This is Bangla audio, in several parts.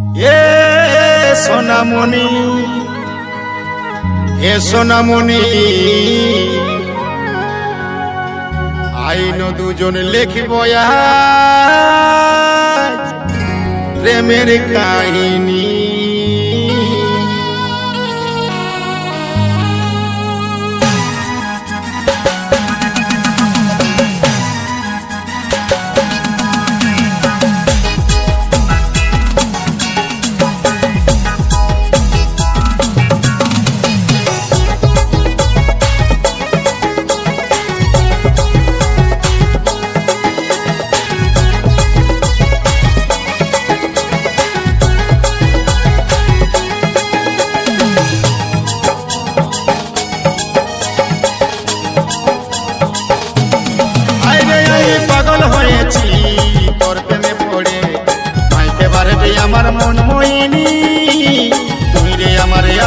এ সোনামণি এ সোনামণি আইন দুজন লিখব প্রেমের কাহিনী।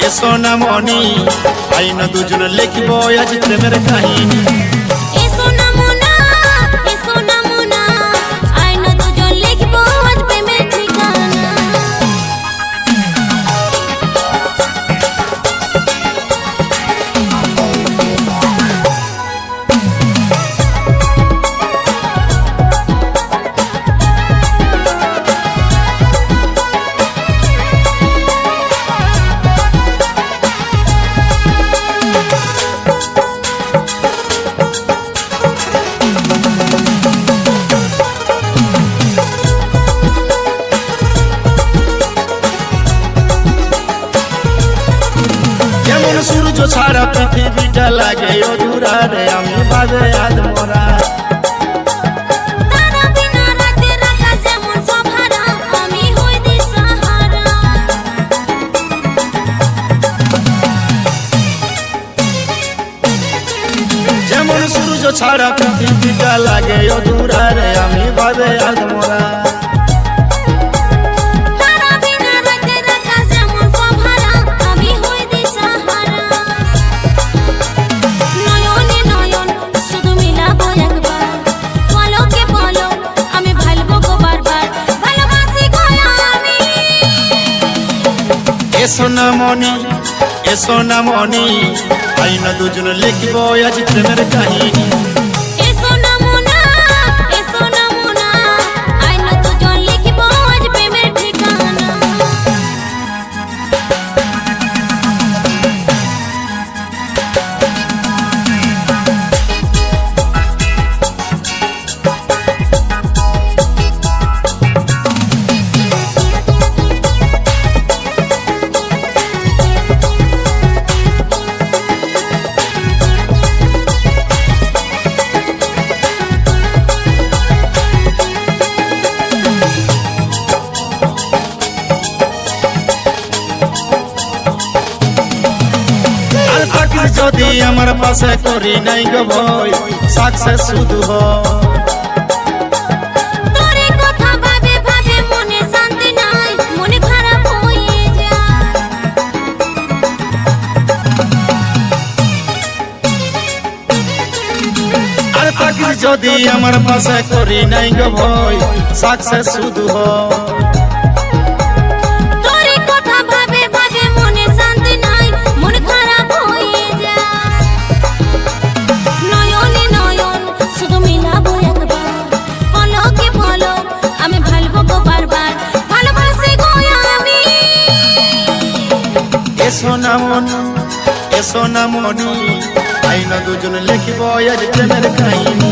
পাগল না মনি আইন দুজন লিখব আজ প্রেমের কাহিনী। সূর্য পৃথিবীটা লাগে অধুরা রে আমি ভাবে আজ মরা। যেমন সূর্য ছাড়া পৃথিবীটা লাগে অধুরা রে আমি ভাবে আজ মরা এ সোনামণি এ সোনামণি আইনা দুজন লিখব আজ প্রেমের কাহিনী। যদি আমার পাশে করি নাই গো ভয় সাকসেস শুধু হয়। যদি আমার পাশে করি নাই গো ভয় সাকসেস শুধু হয়। এ এসো না মনি আইনা দুজন লিখিব আজ প্রেমের কাহিনী।